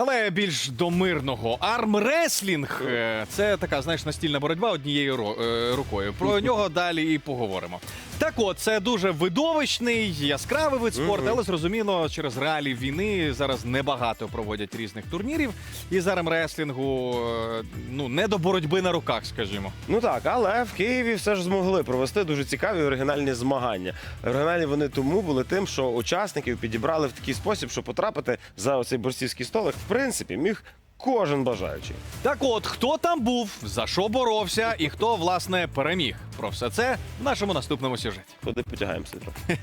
Але більш до мирного. Армреслінг е, це така, знаєш, настільна боротьба однією е, рукою. Про нього далі і поговоримо. Так от, це дуже видовищний, яскравий вид спорту, але зрозуміло, через реалії війни зараз небагато проводять різних турнірів. І з армреслінгу е, ну, не до боротьби на руках, скажімо. Ну так, але в Києві все ж змогли провести дуже цікаві оригінальні змагання. Оригінальні вони тому були тим, що учасників підібрали в такий спосіб, що потрапити за оцей борцівський столик, в принципі, міг кожен бажаючий. Так от, хто там був, за що боровся і хто, власне, переміг. Про все це в нашому наступному сюжеті. Ходи потягаємося трохи.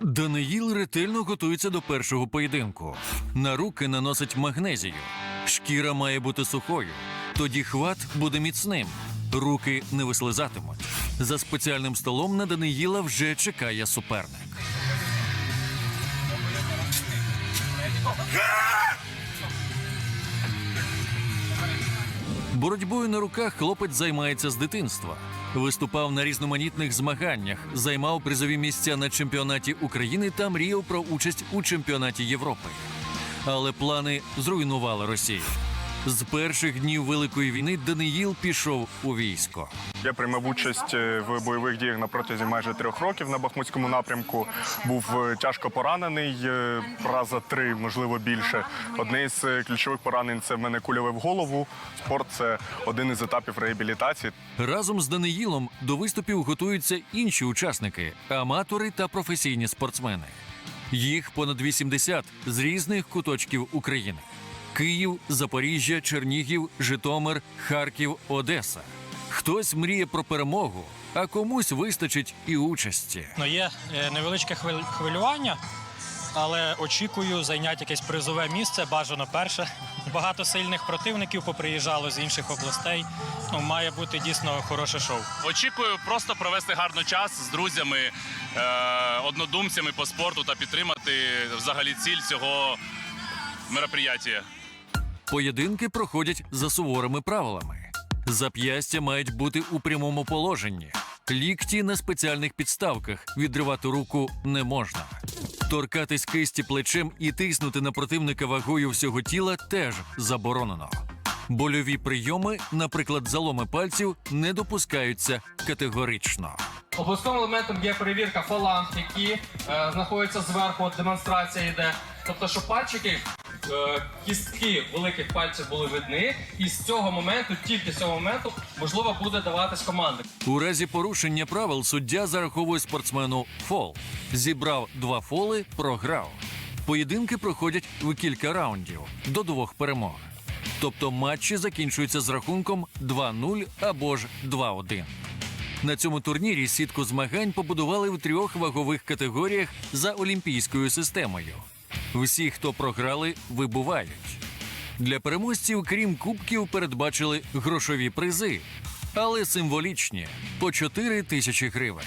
Даниїл ретельно готується до першого поєдинку. На руки наносить магнезію. Шкіра має бути сухою. Тоді хват буде міцним. Руки не вислизатимуть. За спеціальним столом на Даниїла вже чекає суперник. Боротьбою на руках хлопець займається з дитинства. Виступав на різноманітних змаганнях, займав призові місця на чемпіонаті України та мріяв про участь у чемпіонаті Європи. Але плани зруйнувала Росія. З перших днів Великої війни Даниїл пішов у військо. Я приймав участь е, в бойових діях на протязі майже трьох років на Бахмутському напрямку. Був е, тяжко поранений, е, раза три, можливо, більше. Одне е, ключових поранень це в мене кульове в голову. Спорт це один із етапів реабілітації. Разом з Даниїлом до виступів готуються інші учасники аматори та професійні спортсмени. Їх понад 80 з різних куточків України: Київ, Запоріжжя, Чернігів, Житомир, Харків, Одеса. Хтось мріє про перемогу, а комусь вистачить і участі. Ну, є е, невеличке хвилювання, але очікую зайняти якесь призове місце, бажано перше. Багато сильних противників поприїжджало з інших областей. Ну, має бути дійсно хороше шоу. Очікую просто провести гарний час з друзями, е, однодумцями по спорту та підтримати взагалі ціль цього мероприятия. Поєдинки проходять за суворими правилами. Зап'ястя мають бути у прямому положенні. Лікті на спеціальних підставках відривати руку не можна. Торкатись кисті плечем і тиснути на противника вагою всього тіла теж заборонено. Больові прийоми, наприклад, заломи пальців, не допускаються категорично. Обов'язковим елементом є перевірка фаланг, які е, знаходяться зверху, демонстрація йде. Тобто, щоб пальчики, е, кістки великих пальців були видні, і з цього моменту, тільки з цього моменту, можливо буде даватись команди. У разі порушення правил суддя зараховує спортсмену фол. Зібрав два фоли, програв. Поєдинки проходять в кілька раундів до двох перемог. Тобто матчі закінчуються з рахунком 2-0 або ж 2-1. На цьому турнірі сітку змагань побудували в трьох вагових категоріях за олімпійською системою. Всі, хто програли, вибувають. Для переможців, крім кубків, передбачили грошові призи, але символічні по 4 тисячі гривень.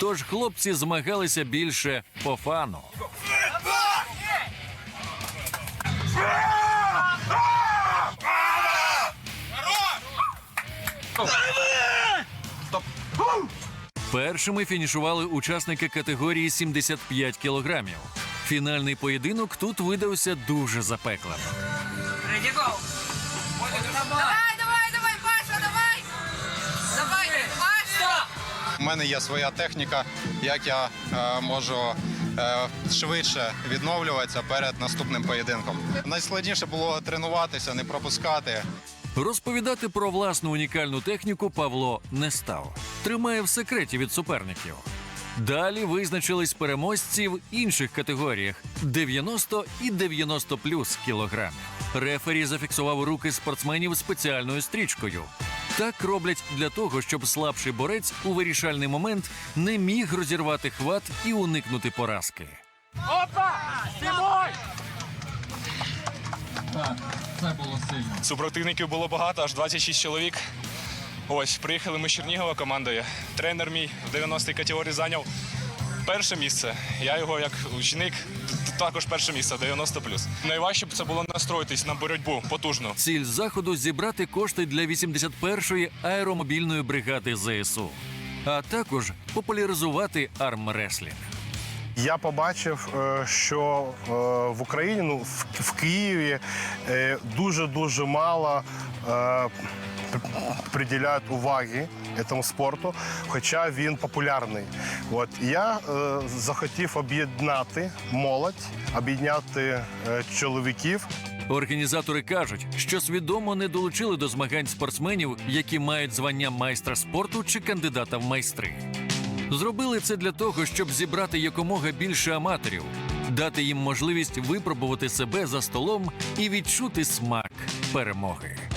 Тож хлопці змагалися більше по фану. Першими фінішували учасники категорії 75 кілограмів. Фінальний поєдинок тут видався дуже запеклим. Давай, давай, давай, Паша, давай! Давай, Паша! У мене є своя техніка, як я е, можу е, швидше відновлюватися перед наступним поєдинком. Найскладніше було тренуватися, не пропускати. Розповідати про власну унікальну техніку Павло не став. Тримає в секреті від суперників. Далі визначились переможці в інших категоріях 90 і 90 плюс кілограмів. Рефері зафіксував руки спортсменів спеціальною стрічкою. Так роблять для того, щоб слабший борець у вирішальний момент не міг розірвати хват і уникнути поразки. Супротивників було багато, аж 26 чоловік. Ось, приїхали ми з Чернігова командою. Тренер мій в 90-й категорії зайняв перше місце. Я його як ученик також перше місце, 90 Найважче б це було настроїтись на боротьбу потужну. Ціль заходу зібрати кошти для 81-ї аеромобільної бригади ЗСУ, а також популяризувати армреслінг. Я побачив, е, що е, в Україні, ну в, Києві дуже дуже мало е, приділяють уваги цьому спорту, хоча він популярний. От я е, захотів об'єднати молодь, об'єднати е, чоловіків. Організатори кажуть, що свідомо не долучили до змагань спортсменів, які мають звання майстра спорту чи кандидата в майстри. Зробили це для того, щоб зібрати якомога більше аматорів, дати їм можливість випробувати себе за столом і відчути смак перемоги.